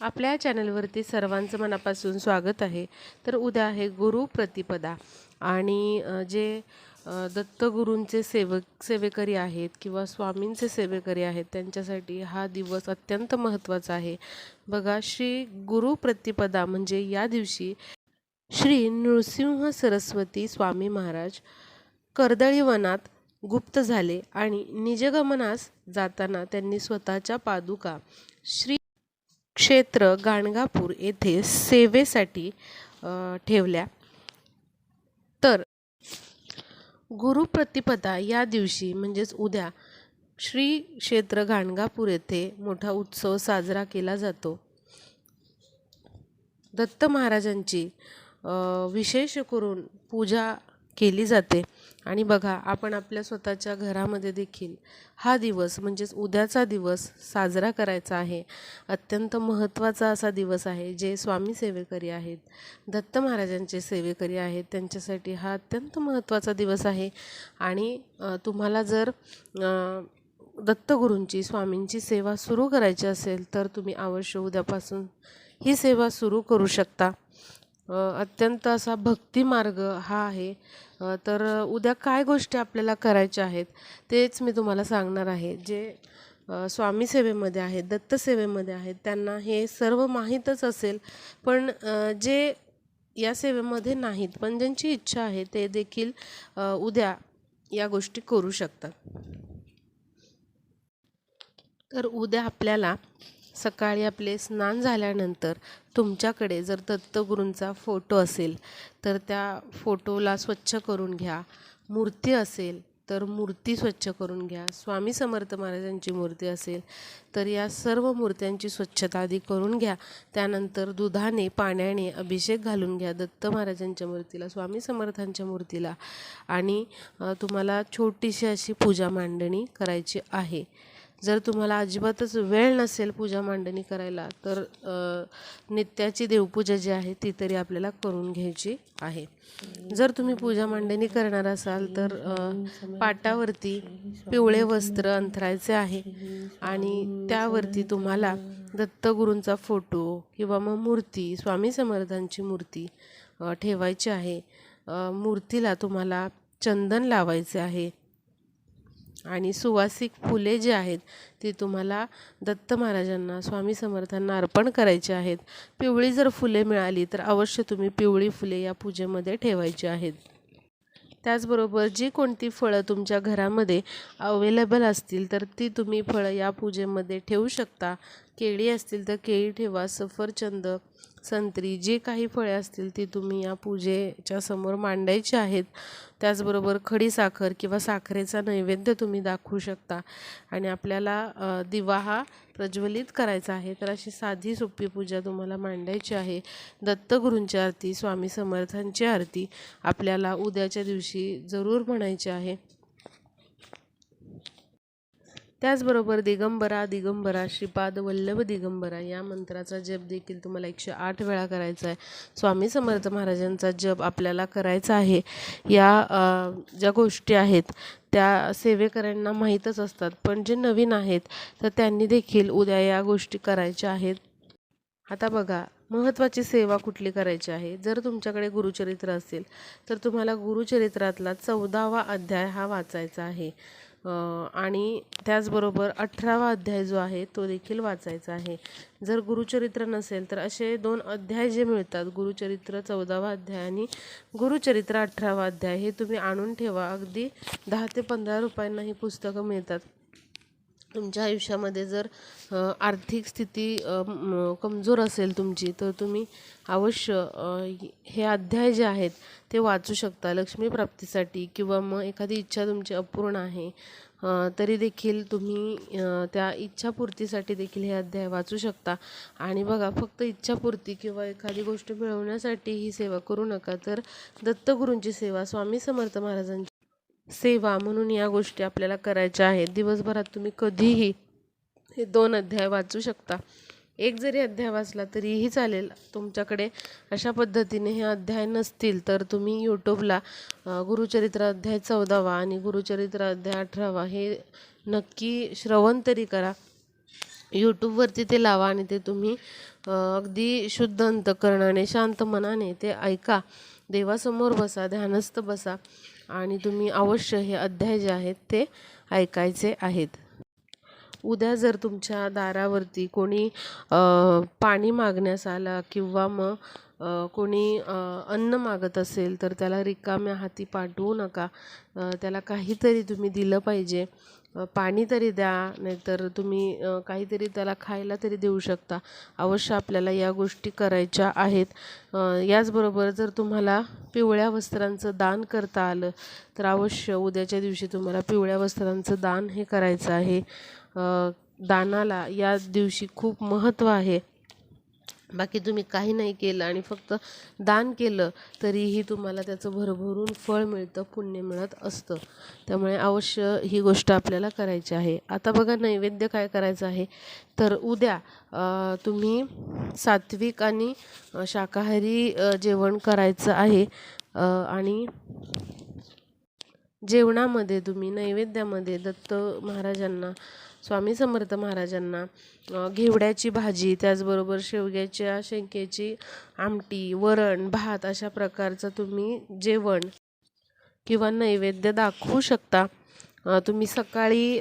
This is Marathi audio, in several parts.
आपल्या चॅनलवरती सर्वांचं मनापासून स्वागत आहे. तर उद्या आहे गुरुप्रतिपदा आणि जे दत्तगुरूंचे सेवक सेवेकरी आहेत किंवा स्वामींचे सेवेकरी आहेत त्यांच्यासाठी हा दिवस अत्यंत महत्त्वाचा आहे. बघा श्री गुरुप्रतिपदा म्हणजे या दिवशी श्री नृसिंह सरस्वती स्वामी महाराज कर्दळीवनात गुप्त झाले आणि निजगमनास जाताना त्यांनी स्वतःच्या पादुका श्री क्षेत्र गाणगापूर येथे सेवेसाठी ठेवल्या. तर गुरुप्रतिपदा या दिवशी म्हणजेच उद्या श्री क्षेत्र गाणगापूर येथे मोठा उत्सव साजरा केला जातो. दत्त महाराजांची विशेष करून पूजा केली जाते. आणि बघा आपण आपल्या स्वतःच्या घरामध्ये देखील हा दिवस म्हणजेच उद्याचा दिवस साजरा करायचा आहे. अत्यंत महत्त्वाचा असा दिवस आहे जे स्वामी सेवेकरी आहेत दत्त महाराजांचे सेवेकरी आहेत त्यांच्यासाठी हा अत्यंत महत्त्वाचा दिवस आहे. आणि तुम्हाला जर दत्तगुरूंची स्वामींची सेवा सुरू करायची असेल तर तुम्ही अवश्य उद्यापासून ही सेवा सुरू करू शकता. अत्यंत असा भक्ती मार्ग हा आहे. तर उद्या काय गोष्टी आपल्याला करायच्या आहेत तेच मी तुम्हाला सांगणार आहे. जे स्वामी सेवेमध्ये आहेत दत्त सेवेमध्ये आहेत त्यांना हे सर्व माहीतच असेल. पण जे या सेवेमध्ये नाहीत पण ज्यांची इच्छा आहे ते देखील उद्या या गोष्टी करू शकतात. तर उद्या आपल्याला सकाळी आपले स्नान झाल्यानंतर तुमच्याकडे जर दत्तगुरूंचा फोटो असेल तर त्या फोटोला स्वच्छ करून घ्या. मूर्ती असेल तर मूर्ती स्वच्छ करून घ्या. स्वामी समर्थ महाराजांची मूर्ती असेल तर या सर्व मूर्त्यांची स्वच्छता आधी करून घ्या. त्यानंतर दुधाने पाण्याने अभिषेक घालून घ्या दत्त महाराजांच्या मूर्तीला स्वामी समर्थांच्या मूर्तीला. आणि तुम्हाला छोटीशी अशी पूजा मांडणी करायची आहे. जर तुम्हाला अजिबातच वेळ नसेल पूजा मांडणी करायला तर नित्याची देवपूजा जी आहे ती तरी आपल्याला करून घ्यायची आहे. जर तुम्ही पूजा मांडणी करणार असाल तर पाटावरती पिवळे वस्त्र अंथरायचे आहे आणि त्यावरती तुम्हाला दत्तगुरूंचा फोटो किंवा मग मूर्ती स्वामी समर्थांची मूर्ती ठेवायची आहे. मूर्तीला तुम्हाला चंदन लावायचे आहे. आणि सुवासिक फुले जी आहेत ती तुम्हाला दत्त महाराजांना स्वामी समर्थांना अर्पण करायची आहेत. पिवळी जर फुले मिळाली तर अवश्य तुम्ही पिवळी फुले या पूजेमध्ये ठेवायची आहेत. त्याचबरोबर जी कोणती फळं तुमच्या घरामध्ये अवेलेबल असतील तर ती तुम्ही फळं या पूजेमध्ये ठेवू शकता. केळी असतील तर केळी ठेवा सफरचंद संत्री जे काही फळे असतील ती तुम्ही या पूजेच्या समोर मांडायची आहेत. त्याचबरोबर खडीसाखर किंवा साखरेचा नैवेद्य तुम्ही दाखवू शकता. आणि आपल्याला दिवा हा प्रज्वलित करायचा आहे. तर अशी साधी सोपी पूजा तुम्हाला मांडायची आहे. दत्तगुरूंची आरती स्वामी समर्थांची आरती आपल्याला उद्याच्या दिवशी जरूर म्हणायची आहे. त्याचबरोबर दिगंबरा दिगंबरा श्रीपाद वल्लभ दिगंबरा या मंत्राचा जप देखील तुम्हाला एकशे आठ वेळा करायचा आहे. स्वामी समर्थ महाराजांचा जप आपल्याला करायचा आहे. या ज्या गोष्टी आहेत त्या सेवेकऱ्यांना माहीतच असतात. पण जे नवीन आहेत तर त्यांनी देखील उद्या या गोष्टी करायच्या आहेत. आता बघा महत्त्वाची सेवा कुठली करायची आहे? जर तुमच्याकडे गुरुचरित्र असेल तर तुम्हाला गुरुचरित्रातला चौदावा अध्याय हा वाचायचा आहे. आणि त्याचबरोबर अठरावा अध्याय जो आहे तो देखील वाचायचा आहे. जर गुरुचरित्र नसेल तर असे दोन अध्याय जे मिळतात गुरुचरित्र चौदावा अध्याय आणि गुरुचरित्र अठरावा अध्याय हे तुम्ही आणून ठेवा. अगदी दहा ते पंधरा रुपयांना ही पुस्तकं मिळतात. तुमच्या आयुष्यामध्ये जर आर्थिक स्थिती कमजोर असेल तुमची तर तुम्ही अवश्य हे अध्याय जे आहेत ते वाचू शकता. लक्ष्मी प्राप्तीसाठी किंवा मग एखादी इच्छा तुमची अपूर्ण आहे तरी देखील तुम्ही त्या इच्छापूर्तीसाठी देखील हे अध्याय वाचू शकता. आणि बघा फक्त इच्छापूर्ती किंवा एखादी गोष्ट मिळवण्यासाठी ही सेवा करू नका. तर दत्तगुरूंची सेवा स्वामी समर्थ महाराजांची सेवा म्हणून या गोष्टी आपल्याला करायच्या आहेत. दिवसभरात तुम्ही कधीही हे दोन अध्याय वाचू शकता. एक जरी अध्याय वाचला तरीही चालेल. तुमच्याकडे अशा पद्धतीने हे अध्याय नसतील तर तुम्ही यूट्यूबला गुरुचरित्र अध्याय चौदावा आणि गुरुचरित्र अध्याय अठरावा हे नक्की श्रवण तरी करा. यूट्यूबवरती ते लावा आणि ते तुम्ही अगदी शुद्ध अंतकरणाने शांत मनाने ते ऐका. देवासमोर बसा ध्यानस्थ बसा आणि तुम्ही अवश्य हे अध्याय जे आहेत ते ऐकायचे आहेत. उद्या जर तुमच्या दारावरती कोणी पाणी मागण्यास आला किंवा मग कोणी अन्न मागत असेल तर त्याला रिकाम्या हाती पाठवू नका. त्याला काहीतरी तुम्ही दिलं पाहिजे. पाणी तरी द्या नाहीतर तुम्ही काहीतरी त्याला खायला तरी देऊ शकता. अवश्य आपल्याला या गोष्टी करायच्या आहेत. याचबरोबर जर तुम्हाला पिवळ्या वस्त्रांचं दान करता आलं तर अवश्य उद्याच्या दिवशी तुम्हाला पिवळ्या वस्त्रांचं दान हे करायचं आहे. दानाला या दिवशी खूप महत्त्व आहे. बाकी तुम्ही काही नाही केलं आणि फक्त दान केलं तरीही तुम्हाला त्याचं भरभरून फळ मिळतं पुण्य मिळत असतं. त्यामुळे अवश्य ही गोष्ट आपल्याला करायची आहे. आता बघा नैवेद्य काय करायचं आहे. तर उद्या तुम्ही सात्विक आणि शाकाहारी जेवण करायचं आहे. आणि जेवणामध्ये तुम्ही नैवेद्यामध्ये दत्त महाराजांना स्वामी समर्थ महाराजांना घेवड्याची भाजी त्याचबरोबर शेवग्याच्या शेंगेची आमटी वरण भात अशा प्रकारचं तुम्ही जेवण किंवा नैवेद्य दाखवू शकता. तुम्ही सकाळी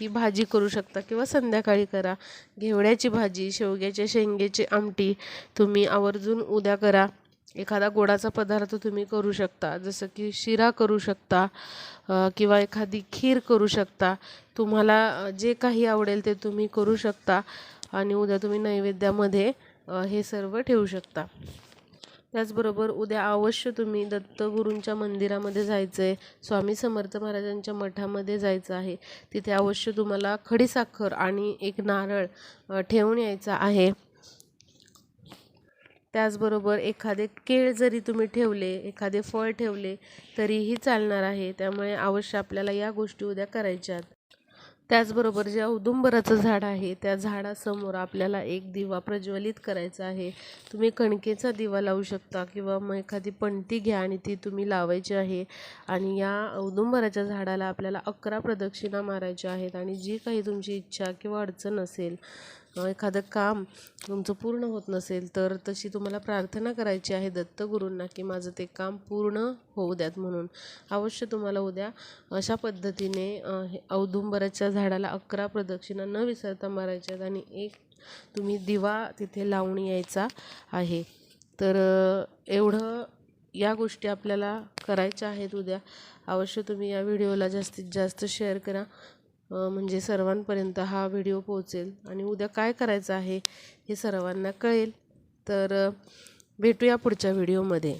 ही भाजी करू शकता किंवा संध्याकाळी करा. घेवड्याची भाजी शेवग्याच्या शेंगेची आमटी तुम्ही आवर्जून उद्या करा. एखादा गोडाचा पदार्थ तुम्ही करू शकता जसं की शिरा करू शकता किंवा एखादी खीर करू शकता. तुम्हाला जे काही आवडेल ते तुम्ही करू शकता आणि उद्या तुम्ही नैवेद्यामध्ये हे सर्व ठेवू शकता. त्याचबरोबर उद्या अवश्य तुम्ही दत्तगुरूंच्या मंदिरामध्ये जायचं आहे स्वामी समर्थ महाराजांच्या मठामध्ये जायचं आहे. तिथे अवश्य तुम्हाला खडीसाखर आणि एक नारळ ठेवून यायचा आहे. त्याचबरोबर एखादे केळ जरी तुम्ही ठेवले एखादे फळ ठेवले तरीही चालणार आहे. त्यामुळे अवश्य आपल्याला या गोष्टी उद्या करायच्या त्याचबरोबर जे औदुंबराचं झाड आहे त्या झाडासमोर आपल्याला एक दिवा प्रज्वलित करायचा आहे. तुम्ही कणकेचा दिवा लावू शकता किंवा मग एखादी पणती घ्या आणि ती तुम्ही लावायची आहे. आणि या औदुंबराच्या झाडाला आपल्याला अकरा प्रदक्षिणा मारायच्या आहेत. आणि जी काही तुमची इच्छा किंवा अडचण असेल एखादं काम तुमचं पूर्ण होत नसेल तर तशी तुम्हाला प्रार्थना करायची आहे दत्तगुरूंना की माझं ते काम पूर्ण होऊ द्यात म्हणून. अवश्य तुम्हाला उद्या अशा पद्धतीने औदुंबराच्या झाडाला अकरा प्रदक्षिणा न विसरता मारायच्या आहेत आणि एक तुम्ही दिवा तिथे लावून यायचा आहे. तर एवढं या गोष्टी आपल्याला करायच्या आहेत उद्या. अवश्य तुम्ही या व्हिडिओला जास्तीत जास्त शेअर करा. म्हणजे सर्वांपर्यंत हा व्हिडिओ पोहोचेल आणि उद्या काय करायचं आहे हे सर्वांना कळेल. तर भेटूया पुढच्या व्हिडिओमध्ये.